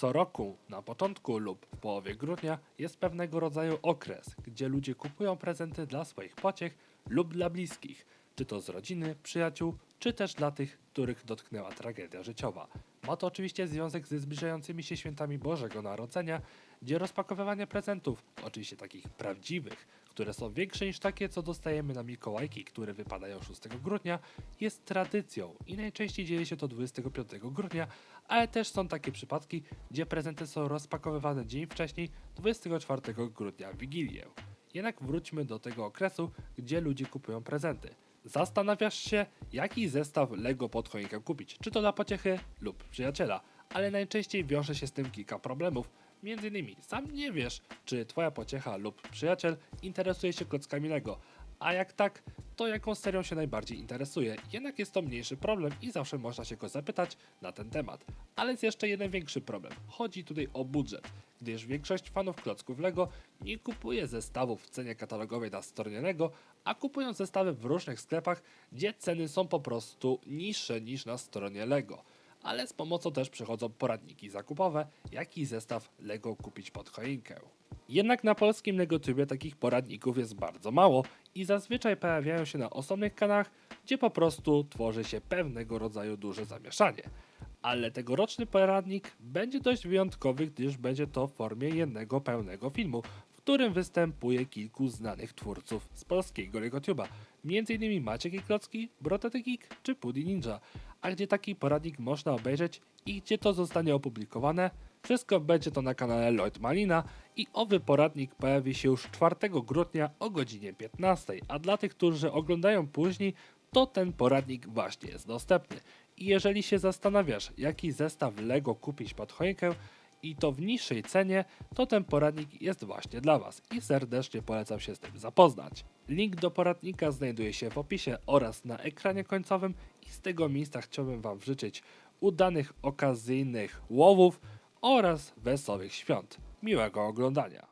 Co roku, na początku lub w połowie grudnia, jest pewnego rodzaju okres, gdzie ludzie kupują prezenty dla swoich pociech lub dla bliskich, czy to z rodziny, przyjaciół, czy też dla tych, których dotknęła tragedia życiowa. Ma to oczywiście związek ze zbliżającymi się świętami Bożego Narodzenia, gdzie rozpakowywanie prezentów, oczywiście takich prawdziwych, które są większe niż takie, co dostajemy na Mikołajki, które wypadają 6 grudnia, jest tradycją i najczęściej dzieje się to 25 grudnia, ale też są takie przypadki, gdzie prezenty są rozpakowywane dzień wcześniej, 24 grudnia, w Wigilię. Jednak wróćmy do tego okresu, gdzie ludzie kupują prezenty. Zastanawiasz się, jaki zestaw Lego pod choinkę kupić, czy to dla pociechy lub przyjaciela, ale najczęściej wiąże się z tym kilka problemów. Między innymi sam nie wiesz, czy twoja pociecha lub przyjaciel interesuje się klockami Lego, a jak tak, to jaką serią się najbardziej interesuje. Jednak jest to mniejszy problem i zawsze można się go zapytać na ten temat. Ale jest jeszcze jeden większy problem. Chodzi tutaj o budżet, gdyż większość fanów klocków Lego nie kupuje zestawów w cenie katalogowej na stronie Lego, a kupują zestawy w różnych sklepach, gdzie ceny są po prostu niższe niż na stronie Lego. Ale z pomocą też przychodzą poradniki zakupowe, jaki zestaw Lego kupić pod choinkę. Jednak na polskim LegoTubie takich poradników jest bardzo mało i zazwyczaj pojawiają się na osobnych kanałach, gdzie po prostu tworzy się pewnego rodzaju duże zamieszanie. Ale tegoroczny poradnik będzie dość wyjątkowy, gdyż będzie to w formie jednego pełnego filmu, w którym występuje kilku znanych twórców z polskiego LegoTube'a, m.in. Maciek i Klocki, Brotety Geek czy Pudi Ninja, a gdzie taki poradnik można obejrzeć i gdzie to zostanie opublikowane, wszystko będzie to na kanale Lloyd Malina i owy poradnik pojawi się już 4 grudnia o godzinie 15, a dla tych, którzy oglądają później, to ten poradnik właśnie jest dostępny. I jeżeli się zastanawiasz, jaki zestaw Lego kupić pod choinkę i to w niższej cenie, to ten poradnik jest właśnie dla Was i serdecznie polecam się z tym zapoznać. Link do poradnika znajduje się w opisie oraz na ekranie końcowym i z tego miejsca chciałbym Wam życzyć udanych okazyjnych łowów oraz wesołych świąt. Miłego oglądania.